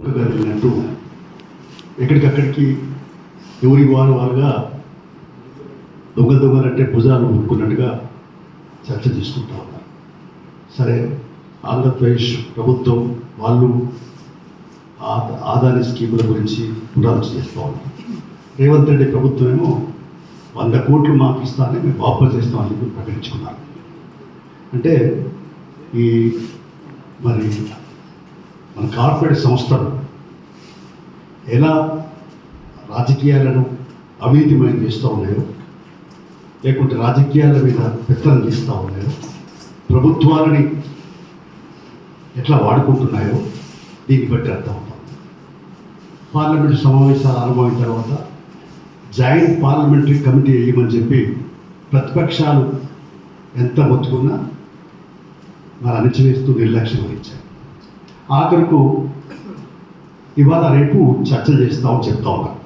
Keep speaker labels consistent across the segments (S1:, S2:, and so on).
S1: వెళ్ళినట్టు ఎక్కడికక్కడికి ఎవరికి వారు వారుగా దొంగ దొంగలంటే భుజాలు ఊరుకున్నట్టుగా చర్చ తీసుకుంటా ఉన్నారు. సరే ఆంధ్రప్రదేశ్ ప్రభుత్వం వాళ్ళు ఆ- ఆదాని స్కీముల గురించి పునరాలోచన చేస్తూ ఉన్నారు. రేవంత్ రెడ్డి ప్రభుత్వం ఏమో వంద కోట్లు మాకు ఇస్తానని మేము వాపసు చేస్తామని చెప్పి ప్రకటించుకున్నారు. అంటే ఈ మరి మన కార్పొరేట్ సంస్థలు ఎలా రాజకీయాలను అవినీతిమయం చేస్తూ ఉన్నాయో లేకుంటే రాజకీయాల మీద పెత్తనం చేస్తూ ఉన్నాయో ప్రభుత్వాలని ఎట్లా వాడుకుంటున్నాయో దీన్ని బట్టి అర్థం అవుతాం పార్లమెంటు సమావేశాలు ఆరంభమైన తర్వాత జాయింట్ పార్లమెంటరీ కమిటీ వేయమని చెప్పి ప్రతిపక్షాలు ఎంత మొత్తుకున్నా మరి అణచివేస్తూ నిర్లక్ష్యం వహించారు. ఆఖరుకు ఇవాళ రేపు చర్చ చేస్తామని చెప్తా ఉన్నారు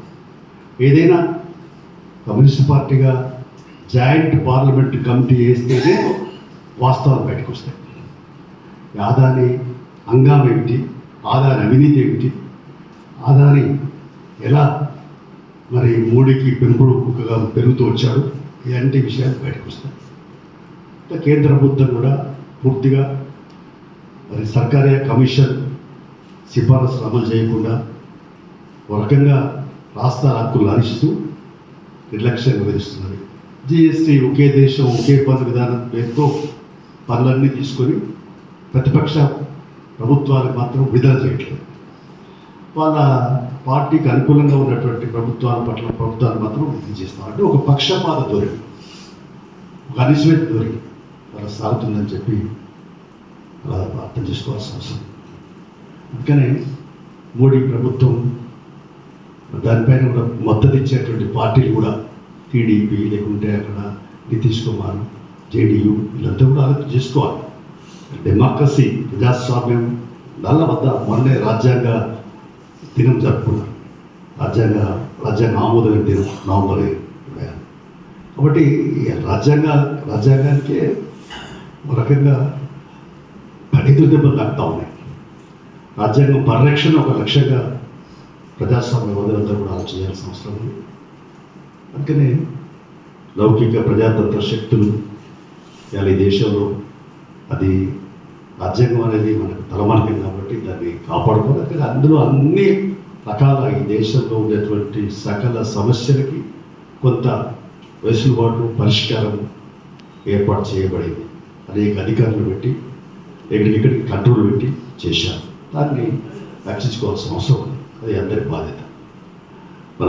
S1: ఏదైనా కమ్యూనిస్ట్ పార్టీగా జాయింట్ పార్లమెంట్ కమిటీ వేస్తేనే వాస్తవాలు బయటకు వస్తాయి. ఆదాని అంగం ఏమిటి? ఆదాని అవినీతి ఏమిటి? ఆదాని ఎలా మరి మూడికి పెంపుడు కుక్కగా పెరుగుతూ వచ్చాడు? ఇలాంటి విషయాలు బయటకు వస్తాయి. కేంద్ర ప్రభుత్వం కూడా పూర్తిగా మరి సర్కారీ కమిషన్ సిఫారసులు అమలు చేయకుండా ఒక రకంగా రాష్ట్ర హక్కులు హరిస్తూ నిర్లక్ష్యంగా విధిస్తున్నది జిఎస్టీ ఒకే దేశం ఒకే పన్ను విధానం పేరుతో పనులన్నీ తీసుకొని ప్రతిపక్ష ప్రభుత్వాలకు మాత్రం విడుదల చేయట్లేదు. వాళ్ళ పార్టీకి అనుకూలంగా ఉన్నటువంటి ప్రభుత్వాల పట్ల ప్రభుత్వాలు మాత్రం ఇది చేస్తాం. అంటే ఒక పక్షపాత ధోరణి ఒక అనిశ్వేత ధోరణి వాళ్ళ సాగుతుందని చెప్పి అర్థం చేసుకోవాల్సిన అవసరం. అందుకనే మోడీ ప్రభుత్వం దానిపైన కూడా మద్దతు ఇచ్చేటువంటి పార్టీలు కూడా టీడీపీ లేకుంటే అక్కడ నితీష్ కుమార్ జేడీయూ వీళ్ళంతా కూడా ఆలోచన చేసుకోవాలి. డెమోక్రసీ ప్రజాస్వామ్యం దాని వద్ద మొన్నే రాజ్యాంగ దినం జరుపుకున్నారు. రాజ్యాంగ రాజ్యాంగ ఆమోదమైన దినం నవంబర్ కాబట్టి రాజ్యాంగ రాజ్యాంగానికే ఒక రకంగా కఠిన దెబ్బలు తాకుతా ఉన్నాయి రాజ్యాంగం పరిరక్షణ ఒక లక్ష్యంగా ప్రజాస్వామ్య వదిలంతా కూడా ఆలోచన చేయాల్సిన అవసరం ఉంది. అందుకనే లౌకిక ప్రజాతంత్ర శక్తులు ఇవాళ ఈ దేశంలో అది రాజ్యాంగం అనేది మనకు తలమానికం కాబట్టి దాన్ని కాపాడుకోవాలి. అందుకని అందులో అన్ని రకాల ఈ దేశంలో ఉండేటువంటి సకల సమస్యలకి కొంత వెసులుబాటు పరిష్కారం ఏర్పాటు చేయబడింది. అనేక అధికారులు పెట్టి ఎక్కడికి కంట్రోల్ పెట్టి చేశారు. దాన్ని రక్షించుకోవాల్సిన అవసరం ఉంది. అది అందరి బాధ్యత.